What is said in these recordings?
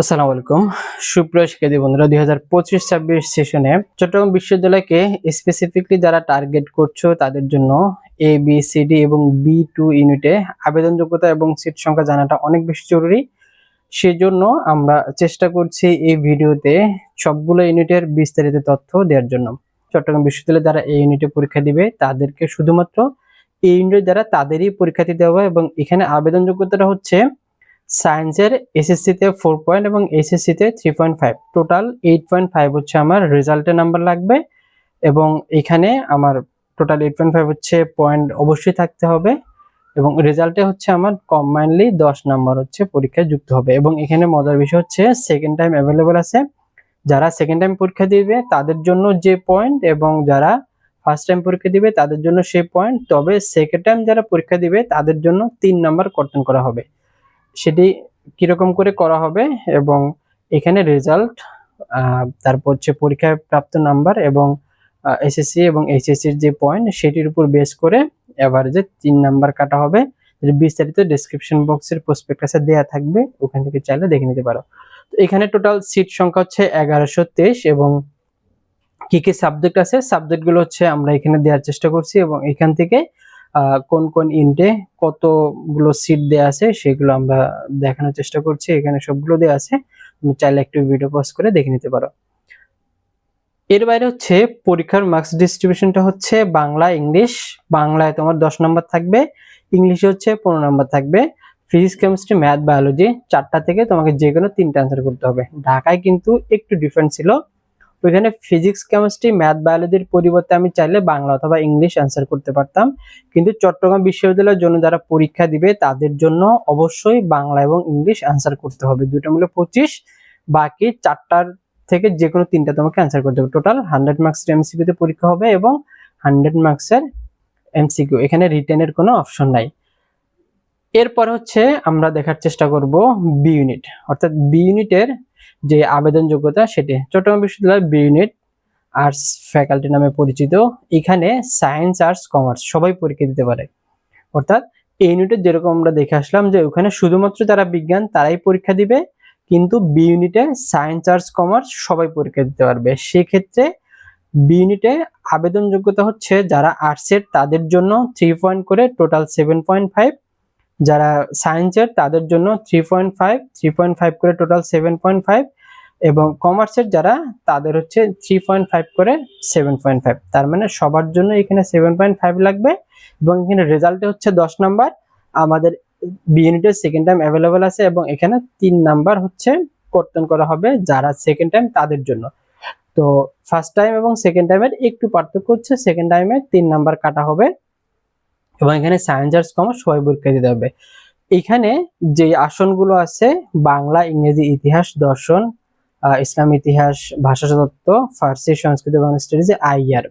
আসসালামু আলাইকুম। সুপ্রিয় শিক্ষার্থী বন্ধুরা, দুই হাজার পঁচিশ ছাব্বিশ সেশনে চট্টগ্রাম বিশ্ববিদ্যালয়কে স্পেসিফিকলি যারা টার্গেট করছ তাদের জন্য এ বি সি ডি এবং বি টু ইউনিটে আবেদন যোগ্যতা এবং সিট সংখ্যা জানাটা অনেক বেশি জরুরি। সেজন্য আমরা চেষ্টা করছি এই ভিডিওতে সবগুলো ইউনিটের বিস্তারিত তথ্য দেওয়ার জন্য। চট্টগ্রাম বিশ্ববিদ্যালয়ে যারা এই ইউনিটে পরীক্ষা দিবে, তাদেরকে শুধুমাত্র এই ইউনিটের দ্বারা তাদেরই পরীক্ষা দিতে হবে এবং এখানে আবেদন যোগ্যতাটা হচ্ছে সায়েন্সের এসএসসিতে ফোর পয়েন্ট এবং এসএসসিতে three point five total eight point five হচ্ছে আমার রেজাল্টের নাম্বার লাগবে এবং এখানে আমার টোটাল এইট পয়েন্ট ফাইভ হচ্ছে পয়েন্ট অবশ্যই থাকতে হবে এবং রেজাল্টে হচ্ছে আমার কম্বাইনলি দশ নাম্বার হচ্ছে পরীক্ষায় যুক্ত হবে এবং এখানে মজার বিষয় হচ্ছে সেকেন্ড টাইম অ্যাভেলেবল আছে। যারা সেকেন্ড টাইম পরীক্ষা দিবে তাদের জন্য যে পয়েন্ট এবং যারা ফার্স্ট টাইম পরীক্ষা দিবে তাদের জন্য সেই পয়েন্ট তবে সেকেন্ড টাইম যারা পরীক্ষা দিবে তাদের জন্য তিন নাম্বার কর্তন করা হবে। সেটি কীরকম করে করা হবে এবং এখানে রেজাল্ট তারপর হচ্ছে পরীক্ষায় প্রাপ্ত নাম্বার এবং এসএসসি এবং এইচএসসির যে পয়েন্ট সেটির উপর বেস করে এভারেজে তিন নাম্বার কাটা হবে। বিস্তারিত ডেসক্রিপশন বক্সের প্রসপেক্টাসে দেওয়া থাকবে, ওখান থেকে চাইলে দেখে নিতে পারো। তো এখানে টোটাল সিট সংখ্যা হচ্ছে এগারোশো তেইশ এবং কি কি সাবজেক্ট আছে? সাবজেক্টগুলো হচ্ছে আমরা এখানে দেওয়ার চেষ্টা করছি এবং এখান থেকে কোন কোন ইন্টে কতগুলো সিট দেওয়া আছে সেগুলো আমরা দেখানোর চেষ্টা করছি। এখানে সবগুলো দেওয়া আছে। তুমি চাইলে একটু ভিডিও পজ করে দেখে নিতে পারো। এর বাইরে হচ্ছে পরীক্ষার মার্কস ডিস্ট্রিবিউশনটা হচ্ছে বাংলা, ইংলিশ। বাংলায় তোমার দশ নম্বর থাকবে, ইংলিশে হচ্ছে পনেরো নম্বর থাকবে। ফিজিক্স কেমিস্ট্রি ম্যাথ বায়োলজি চারটা থেকে তোমাকে যে কোনো তিনটা অ্যান্সার করতে হবে। ঢাকায় কিন্তু একটু ডিফারেন্ট ছিল। ওইখানে ফিজিক্স কেমিস্ট্রি ম্যাথ বায়োলজির পরিবর্তে আমি চাইলে বাংলা অথবা ইংলিশ অ্যান্সার করতে পারতাম। কিন্তু চট্টগ্রাম বিশ্ববিদ্যালয়ের জন্য যারা পরীক্ষা দিবে, তাদের জন্য অবশ্যই বাংলা এবং ইংলিশ অ্যান্সার করতে হবে। দুটো মিলে পঁচিশ, বাকি চারটার থেকে যে কোনো তিনটা তোমাকে অ্যান্সার করতে হবে। টোটাল হান্ড্রেড মার্কসের এমসিকিউতে পরীক্ষা হবে এবং হান্ড্রেড মার্কসের এমসিকিউ এখানে রিটেনের কোনো অপশন নাই। এরপর হচ্ছে আমরা দেখার চেষ্টা করব বি ইউনিট অর্থাৎ বি ইউনিটের যে আবেদন যোগ্যতা সেটি চট্টগ্রাম বিশ্ববিদ্যালয় বি ইউনিট আর্টস ফ্যাকাল্টি নামে পরিচিত। এখানে সায়েন্স, আর্টস, কমার্স সবাই পরীক্ষা দিতে পারে। অর্থাৎ এই ইউনিটে যেরকম আমরা দেখে আসলাম যে ওখানে শুধুমাত্র যারা বিজ্ঞান তারাই পরীক্ষা দিবে, কিন্তু বি ইউনিটে সায়েন্স, আর্টস, কমার্স সবাই পরীক্ষা দিতে পারবে। সেক্ষেত্রে বি ইউনিটে আবেদন যোগ্যতা হচ্ছে যারা আর্টসের তাদের জন্য থ্রি পয়েন্ট করে টোটাল সেভেন পয়েন্ট ফাইভ যারা সায়েন্সের তাদের জন্য three point five three point five করে টোটাল সেভেন পয়েন্ট ফাইভ এবং কমার্সের যারা, তাদের হচ্ছে থ্রি পয়েন্ট ফাইভ করে সেভেন পয়েন্ট ফাইভ তার মানে সবার জন্য এখানে সেভেন পয়েন্ট ফাইভ লাগবে এবং এখানে রেজাল্টে হচ্ছে দশ নাম্বার আমাদের বি সেকেন্ড টাইম অ্যাভেলেবেল আছে এবং এখানে তিন নাম্বার হচ্ছে কর্তন করা হবে যারা সেকেন্ড টাইম তাদের জন্য। তো ফার্স্ট টাইম এবং সেকেন্ড টাইমের একটু পার্থক্য হচ্ছে সেকেন্ড টাইমে তিন নাম্বার কাটা হবে। এবং এখানে সায়েন্স আর্টস কমার্স সবাই পরীক্ষা দিতে হবে। এখানে যে আসনগুলো আছে, বাংলা, ইংরেজি ইতিহাস, দর্শন ইসলাম ইতিহাস ভাষাতত্ত্ব ফার্সি, সংস্কৃত এবং স্টাডিজে, আইআর।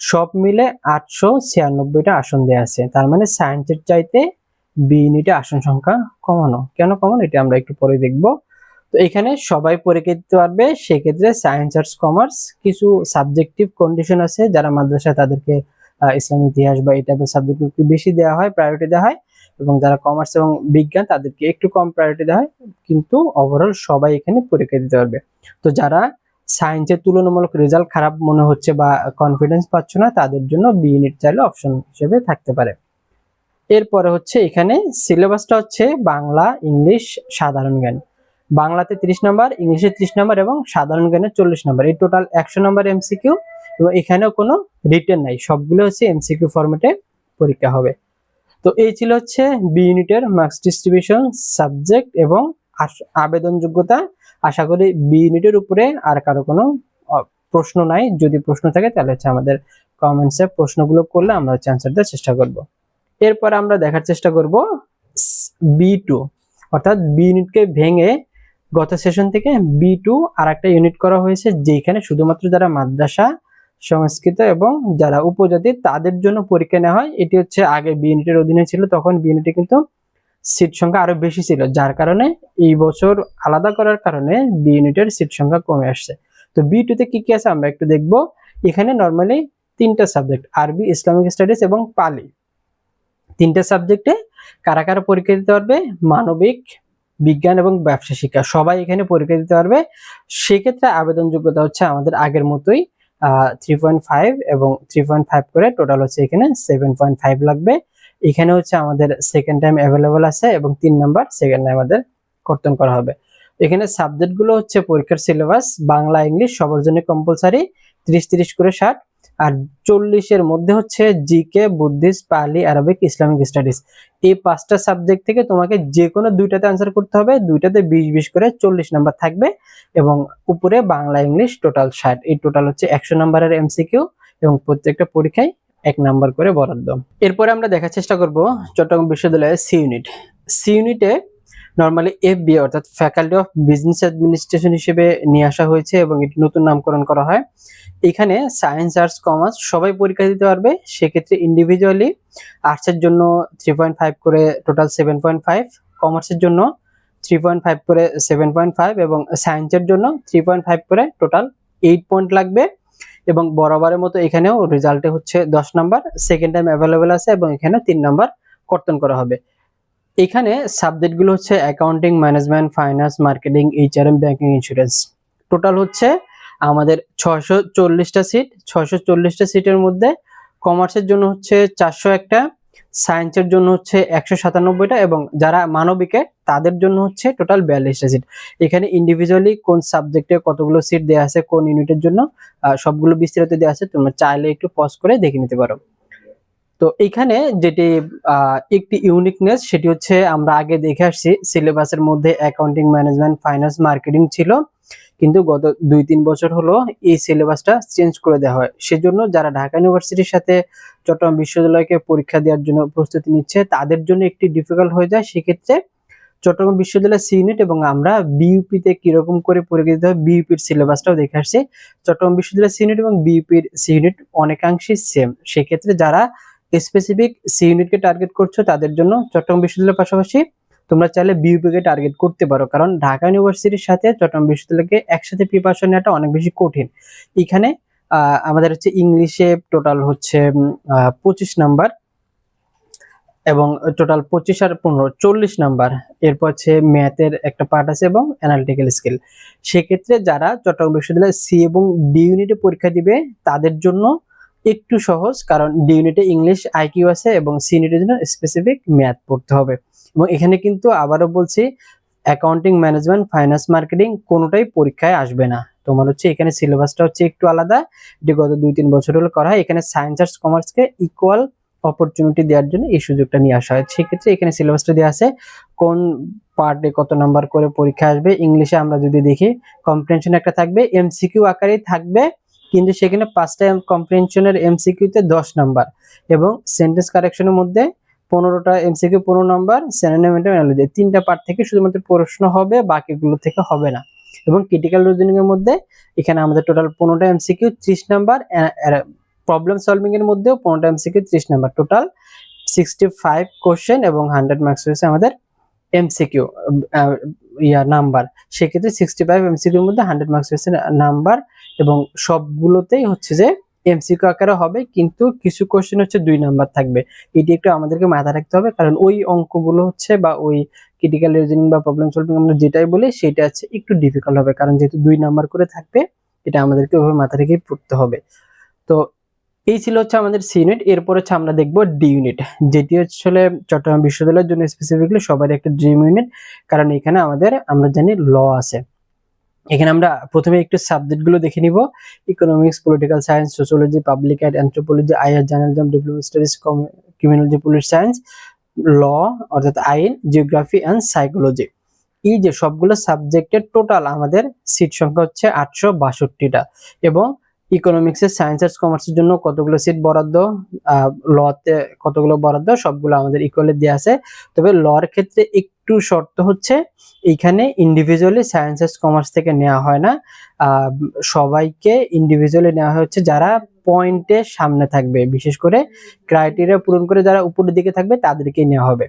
সব মিলে আটশো ছিয়ানব্বইটা আসন দেওয়া আছে। তার মানে সায়েন্সের চাইতে বি ইউনিটে আসন সংখ্যা কমানো। কেন কমানো? এটা আমরা একটু পরে দেখব। তো এখানে সবাই পরীক্ষা দিতে পারবে, সেক্ষেত্রে সায়েন্স আর্টস কমার্স কিছু সাবজেক্টিভ কন্ডিশন আছে যারা মাদ্রাসায় তাদেরকে ইসলাম ইতিহাস বা এই টাইপের একটু বেশি দেওয়া হয় প্রায়োরিটি দেওয়া হয় এবং যারা কমার্স এবং বিজ্ঞান তাদেরকে একটু কম প্রায়োরিটি দেওয়া হয়, কিন্তু ওভারঅল সবাই এখানে পরীক্ষা দিতে পারবে। তো যারা সায়েন্সের তুলনামূলক রেজাল্ট খারাপ মনে হচ্ছে বা কনফিডেন্স পাচ্ছ না, তাদের জন্য বি ইউনিট চাইলে অপশন হিসেবে থাকতে পারে। এরপরে হচ্ছে এখানে সিলেবাসটা হচ্ছে বাংলা, ইংলিশ, সাধারণ জ্ঞান। বাংলাতে ত্রিশ নাম্বার, ইংলিশে ত্রিশ নাম্বার এবং সাধারণ জ্ঞানে চল্লিশ নাম্বার। এই টোটাল একশো নাম্বার এমসিকিউ এবং এখানেও কোনো রিটেন নাই। সবগুলো হচ্ছে এমসিকিউ ফরম্যাটে পরীক্ষা হবে। তো এই ছিল হচ্ছে বি ইউনিটের মার্কস ডিস্ট্রিবিউশন সাবজেক্ট এবং আবেদন যোগ্যতা আশা করি বি ইউনিটের উপরে আর কারও কোনো প্রশ্ন নাই। যদি প্রশ্ন থাকে তাহলে হচ্ছে আমাদের কমেন্টসে প্রশ্নগুলো করলে আমরা হচ্ছে অ্যান্সার দেওয়ার চেষ্টা করব। এরপর আমরা দেখার চেষ্টা করব বি টু অর্থাৎ বি ইউনিটকে ভেঙে গত সেশন থেকে বি টু আর একটা ইউনিট করা হয়েছে যেখানে শুধুমাত্র যারা মাদ্রাসা সংস্কৃত এবং যারা উপজাতি তাদের জন্য পরীক্ষা নেওয়া হয়। এটি হচ্ছে আগে বি ইউনিটের অধীনে ছিল, তখন বি ইউনিটে কিন্তু সিট সংখ্যা আরও বেশি ছিল, যার কারণে এই বছর আলাদা করার কারণে বি ইউনিটের সিট সংখ্যা কমে আসছে। তো বি টুতে কি কি আছে আমরা একটু দেখব। এখানে নর্মালি তিনটা সাবজেক্ট আরবি ইসলামিক স্টাডিজ এবং পালি তিনটা সাবজেক্টে কারা কারা পরীক্ষা দিতে পারবে? মানবিক, বিজ্ঞান এবং ব্যবসা শিক্ষা। সবাই এখানে পরীক্ষা দিতে পারবে। সেক্ষেত্রে আবেদন যোগ্যতা হচ্ছে আমাদের আগের মতোই থ্রি পয়েন্ট ফাইভ এবং থ্রি পয়েন্ট ফাইভ করে টোটাল হচ্ছে এখানে সেভেন পয়েন্ট ফাইভ লাগবে। এখানে হচ্ছে আমাদের সেকেন্ড টাইম অ্যাভেলেবল আছে এবং তিন নাম্বার সেকেন্ড টাইম আমাদের কর্তন করা হবে। এখানে সাবজেক্টগুলো হচ্ছে পরীক্ষার সিলেবাস বাংলা ইংলিশ সবার জন্য কম্পালসারি ত্রিশ, তিরিশ করে ষাট। আর চল্লিশের মধ্যে হচ্ছে GK Buddhist Pali Arabic Islamic studies এই পাঁচটা সাবজেক্ট থেকে তোমাকে যে কোনো দুইটাতে আনসার করতে হবে, দুইটাতে বিশ বিশ করে চল্লিশ নাম্বার থাকবে এবং উপরে বাংলা, ইংলিশ টোটাল ষাট। এই টোটাল হচ্ছে একশো নাম্বারের এমসিকিউ এবং প্রত্যেকটা পরীক্ষায় এক নাম্বার করে বরাদ্দ। এরপরে আমরা দেখার চেষ্টা করব চট্টগ্রাম বিশ্ববিদ্যালয়ের সি ইউনিট সি ইউনিটে নর্মালি এফ বি অর্থাৎ ফ্যাকাল্টি অফ বিজনেস অ্যাডমিনিস্ট্রেশন হিসেবে নিয়ে আসা হয়েছে এবং এটি নতুন নামকরণ করা হয়। এখানে সায়েন্স আর্টস কমার্স সবাই পরীক্ষা দিতে পারবে, সেক্ষেত্রে ইন্ডিভিজুয়ালি আর্টসের জন্য থ্রি পয়েন্ট ফাইভ করে টোটাল সেভেন পয়েন্ট ফাইভ কমার্সের জন্য থ্রি পয়েন্ট ফাইভ করে সেভেন পয়েন্ট ফাইভ এবং সায়েন্সের জন্য থ্রি পয়েন্ট ফাইভ করে টোটাল এইট পয়েন্ট লাগবে এবং বরাবরের মতো এখানেও রেজাল্টে হচ্ছে দশ নাম্বার সেকেন্ড টাইম অ্যাভেলেবেল আছে এবং এখানে তিন নাম্বার কর্তন করা হবে। এখানে সাবজেক্টগুলো হচ্ছে accounting management finance marketing HRM banking insurance total হচ্ছে আমাদের ছয়শো চল্লিশটা সিট ছয়শো চল্লিশটা সিটের মধ্যে কমার্সের জন্য হচ্ছে চারশো একটা সায়েন্সের জন্য হচ্ছে একশো সাতানব্বইটা এবং যারা মানবিকে তাদের জন্য হচ্ছে টোটাল বিয়াল্লিশটা সিট এখানে ইন্ডিভিজুয়ালি কোন সাবজেক্টে কতগুলো সিট দেওয়া আছে, কোন ইউনিটের জন্য সবগুলো বিস্তারিত দেওয়া আছে, তোমরা চাইলে একটু পজ করে দেখে নিতে পারো। তো এখানে যেটি একটি ইউনিকনেস সেটি হচ্ছে আমরা আগে দেখে আসছি সিলেবাসের মধ্যে অ্যাকাউন্টিং ম্যানেজমেন্ট ফাইন্যান্স মার্কেটিং ছিল। কিন্তু গত দুই তিন বছর হলো এই সিলেবাসটা চেঞ্জ করে দেওয়া হয়। সেজন্য যারা ঢাকা ইউনিভার্সিটির সাথে চট্টগ্রাম বিশ্ববিদ্যালয়কে পরীক্ষা দেওয়ার জন্য প্রস্তুতি নিচ্ছে, তাদের জন্য একটি ডিফিকাল্ট হয়ে যায়। সেক্ষেত্রে চট্টগ্রাম বিশ্ববিদ্যালয় সি ইউনিট এবং আমরা বিইউপি তে কীরকম করে পরীক্ষা দিতে হয় বিইউপির সিলেবাসটাও দেখে আসছি। চট্টগ্রাম বিশ্ববিদ্যালয় সি ইউনিট এবং বিইউপির সি ইউনিট অনেকাংশে সেম সেক্ষেত্রে যারা স্পেসিফিক সি ইউনিটকে টার্গেট করছ তাদের জন্য চট্টগ্রাম বিশ্ববিদ্যালয়ের পাশাপাশি তোমরা চাইলে বিইউপি কে টার্গেট করতে পারো। কারণ ঢাকা ইউনিভার্সিটির সাথে চট্টগ্রাম বিশ্ববিদ্যালয়কে একসাথে প্রিপারেশন নেওয়াটা অনেক বেশি কঠিন। এখানে আমাদের হচ্ছে ইংলিশে টোটাল হচ্ছে পঁচিশ নাম্বার এবং টোটাল পঁচিশ আর পনেরো, চল্লিশ নাম্বার এরপর হচ্ছে ম্যাথের একটা পার্ট আছে এবং অ্যানালিটিক্যাল স্কিল সেক্ষেত্রে যারা চট্টগ্রাম বিশ্ববিদ্যালয়ে সি এবং ডি ইউনিটে পরীক্ষা দিবে, তাদের জন্য একটু সহজ, কারণ ডি ইউনিটে ইংলিশ আইকিউ আছে এবং সি ইউনিটের জন্য স্পেসিফিক ম্যাথ পড়তে হবে। এবং এখানে কিন্তু আবারও বলছি অ্যাকাউন্টিং ম্যানেজমেন্ট ফাইন্যান্স মার্কেটিং কোনোটাই পরীক্ষায় আসবে না। তোমার হচ্ছে এখানে সিলেবাসটা হচ্ছে একটু আলাদা। এটি গত দুই তিন বছর হলো করা হয়। এখানে সায়েন্স আর্টস কমার্সকে ইকুয়াল অপরচুনিটি দেওয়ার জন্য এই সুযোগটা নিয়ে আসা হয়। সেক্ষেত্রে এখানে সিলেবাসটা দেওয়া আছে, কোন পার্টে কত নাম্বার করে পরীক্ষা আসবে। ইংলিশে আমরা যদি দেখি কম্প্রিহেনশন একটা থাকবে এমসিকিউ আকারেই থাকবে। কিন্তু সেখানে পাঁচটা কম্প্রিহেনশনের এমসিকিউতে দশ নাম্বার এবং সেন্টেন্স কারেকশনের মধ্যে পনেরোটা এমসিকিউ পনেরো নাম্বার স্যানোনিমেন্টাম অ্যানালজি তিনটা পার্ট থেকে শুধুমাত্র প্রশ্ন হবে, বাকিগুলো থেকে হবে না। এবং ক্রিটিক্যাল রিজনিং এর মধ্যে এখানে আমাদের টোটাল পনেরোটা এমসিকিউ ত্রিশ নাম্বার প্রবলেম সলভিংয়ের মধ্যেও পনেরোটা এমসিকিউ ত্রিশ number total sixty five question এবং হান্ড্রেড মার্কস হয়েছে আমাদের এমসিকিউ ইয়া নাম্বার, সেক্ষেত্রে সিক্সটি ফাইভ এমসিকিউর মধ্যে হান্ড্রেড মার্কস হয়েছে নাম্বার এবং সবগুলোতেই হচ্ছে যে এমসিকিউ আকারে হবে, কিন্তু কিছু কোশ্চেন হচ্ছে দুই নাম্বার থাকবে। এটি একটু আমাদেরকে মাথায় রাখতে হবে, কারণ ওই অঙ্কগুলো হচ্ছে বা ওই ক্রিটিক্যাল রিজনিং বা প্রবলেম সলভিং আমরা যেটাই বলি, সেটা হচ্ছে একটু ডিফিকাল্ট হবে, কারণ যেহেতু দুই নাম্বার করে থাকবে, এটা আমাদেরকে ওইভাবে মাথা রেখেই পড়তে হবে। তো এই ছিল হচ্ছে আমাদের সি ইউনিট এরপর হচ্ছে আমরা দেখব ডি ইউনিট যেটি হচ্ছে চট্টগ্রাম বিশ্ববিদ্যালয়ের জন্য স্পেসিফিকলি সবার একটা ড্রিম ইউনিট কারণ এখানে আমাদের, আমরা জানি ল আছে। এখানে আমরা প্রথমে একটু সাবজেক্টগুলো দেখে নিব। Economics political science sociology public and anthropology IR journalism diploma studies criminology police science law অর্থাৎ আইন জিওগ্রাফি অ্যান্ড সাইকোলজি এই যে সবগুলো সাবজেক্টের টোটাল আমাদের সিট সংখ্যা হচ্ছে আটশো বাষট্টিটা এবং ইকোনমিক্সের সায়েন্স আর্টস কমার্সের জন্য কতগুলো সিট বরাদ্দ লতে কতগুলো বরাদ্দ, সবগুলো আমাদের ইকুয়ালে দেওয়া আছে। তবে লর ক্ষেত্রে একটু শর্ত হচ্ছে, এইখানে ইন্ডিভিজুয়ালি সায়েন্স আর্টস কমার্স থেকে নেওয়া হয় না। সবাইকে ইন্ডিভিজুয়ালি নেওয়া হচ্ছে যারা পয়েন্টে সামনে থাকবে। বিশেষ করে ক্রাইটেরিয়া পূরণ করে যারা উপরের দিকে থাকবে, তাদেরকেই নেওয়া হবে।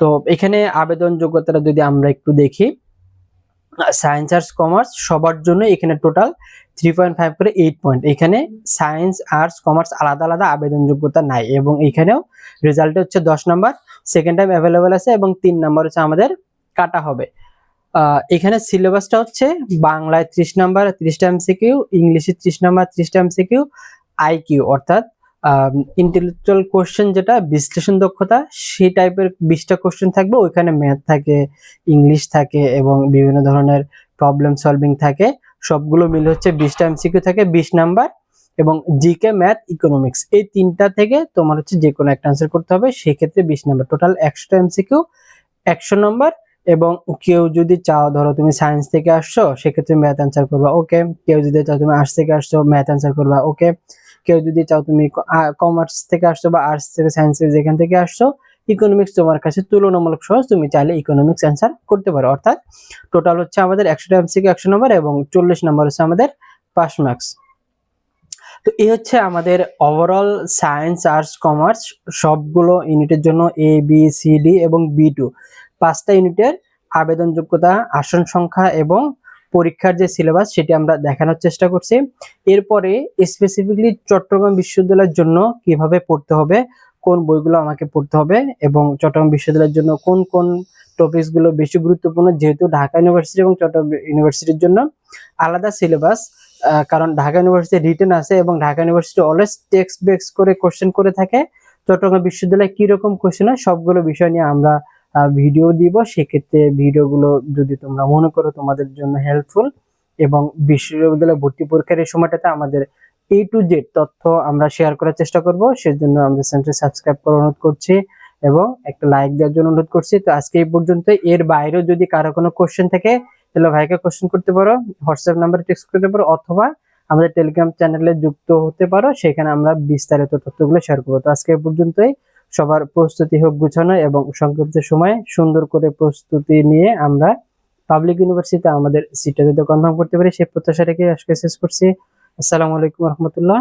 তো এখানে আবেদন যোগ্যতাটা যদি আমরা একটু দেখি সায়েন্স আর্টস কমার্স সবার জন্য এখানে টোটাল থ্রি পয়েন্ট ফাইভ করে এইট পয়েন্ট এখানে সায়েন্স আর্টস কমার্স আলাদা আলাদা আবেদন যোগ্যতা নাই এবং এখানেও রেজাল্ট হচ্ছে দশ নাম্বার সেকেন্ড টাইম অ্যাভেলেবেল আছে এবং তিন নাম্বার হচ্ছে আমাদের কাটা হবে। এখানে সিলেবাসটা হচ্ছে বাংলায় ত্রিশ নাম্বার ত্রিশটা এমসিকিউ ইংলিশে ত্রিশ নাম্বার ত্রিশটা এমসিকিউ আইকিউ অর্থাৎ ইন্টেলেকচুয়াল কোশ্চেন যেটা, বিশ্লেষণ দক্ষতা, সেই টাইপের বিশটা কোশ্চেন থাকবে। ওইখানে ম্যাথ থাকে ইংলিশ থাকে এবং বিভিন্ন ধরনের প্রবলেম সলভিং থাকে। সবগুলো মিলে হচ্ছে বিশটা এমসিকিউ থাকে, বিশ নাম্বার এবং জিকে ম্যাথ ইকোনমিক্স এই তিনটা থেকে তোমার হচ্ছে যে কোনো একটা আনসার করতে হবে। সেক্ষেত্রে বিশ নাম্বার। টোটাল একশোটা এমসিকিউ একশো নম্বর এবং কেউ যদি চাও, ধরো তুমি সায়েন্স থেকে আসছো, সেক্ষেত্রে ম্যাথ অ্যান্সার করবা। ওকে কেউ যদি চাও, তুমি আর্টস থেকে আসছো ম্যাথ অ্যান্সার করবা। ওকে কেউ যদি চাও তুমি কমার্স থেকে আসছো বা আর্টস থেকে সায়েন্সের যেখান থেকে আসছো ইকোনমিক্স তোমার কাছে তুলনামূলক সহজ। তুমি চাইলে ইকোনমিক্স অ্যান্সার করতে পারো। অর্থাৎ টোটাল হচ্ছে আমাদের একশোটা এমসিকিউ একশো নম্বর এবং চল্লিশ নম্বর হচ্ছে আমাদের পাস মার্কস তো এই হচ্ছে আমাদের ওভারঅল সায়েন্স আর্টস কমার্স সবগুলো ইউনিটের জন্য এ বি সি ডি এবং বি টু পাঁচটা ইউনিটের আবেদন যোগ্যতা আসন সংখ্যা এবং পরীক্ষার যে সিলেবাস সেটি আমরা দেখানোর চেষ্টা করছি। এরপরে স্পেসিফিকলি চট্টগ্রাম বিশ্ববিদ্যালয়ের জন্য কীভাবে পড়তে হবে, কোন বইগুলো আমাকে পড়তে হবে এবং চট্টগ্রাম বিশ্ববিদ্যালয়ের জন্য কোন কোন টপিকসগুলো বেশি গুরুত্বপূর্ণ যেহেতু ঢাকা ইউনিভার্সিটি এবং চট্টগ্রাম ইউনিভার্সিটির জন্য আলাদা সিলেবাস কারণ ঢাকা ইউনিভার্সিটি রিটেন আছে এবং ঢাকা ইউনিভার্সিটি অলওয়েজ টেক্সট বেক্স করে কোশ্চেন করে থাকে। চট্টগ্রাম বিশ্ববিদ্যালয়ে কীরকম কোশ্চেন হয় সবগুলো বিষয় নিয়ে আমরা ভিডিও দিব, সেক্ষেত্রে ভিডিওগুলো যদি তোমরা মনে করো তোমাদের জন্য হেল্পফুল এবং বিশ্ববিদ্যালয় ভর্তি পরীক্ষার এই সময়টাতে আমাদের এ টু জেড তথ্য আমরা শেয়ার করার চেষ্টা করব, সেজন্য আমাদের চ্যানেলটি সাবস্ক্রাইব করার অনুরোধ করছি এবং একটা লাইক দেওয়ার জন্য অনুরোধ করছি। তো আজকে এই পর্যন্ত এর বাইরেও যদি কারও কোনো কোশ্চেন থাকে, তাহলে ভাইকে কোশ্চেন করতে পারো হোয়াটসঅ্যাপ নাম্বারে টেক্সট করতে পারো, অথবা আমাদের টেলিগ্রাম চ্যানেলে যুক্ত হতে পারো, সেখানে আমরা বিস্তারিত তথ্যগুলো শেয়ার করব। তো আজকে এই পর্যন্তই। সবার প্রস্তুতি হোক গুছানো এবং সংক্ষিপ্ত সময়ে সুন্দর করে প্রস্তুতি নিয়ে আমরা পাবলিক ইউনিভার্সিটিতে আমাদের সিটটা যদি কনফার্ম করতে পারি, সেই প্রত্যাশা রেখে আজকে শেষ করছি। আসসালামু আলাইকুম রহমতুল্লাহ।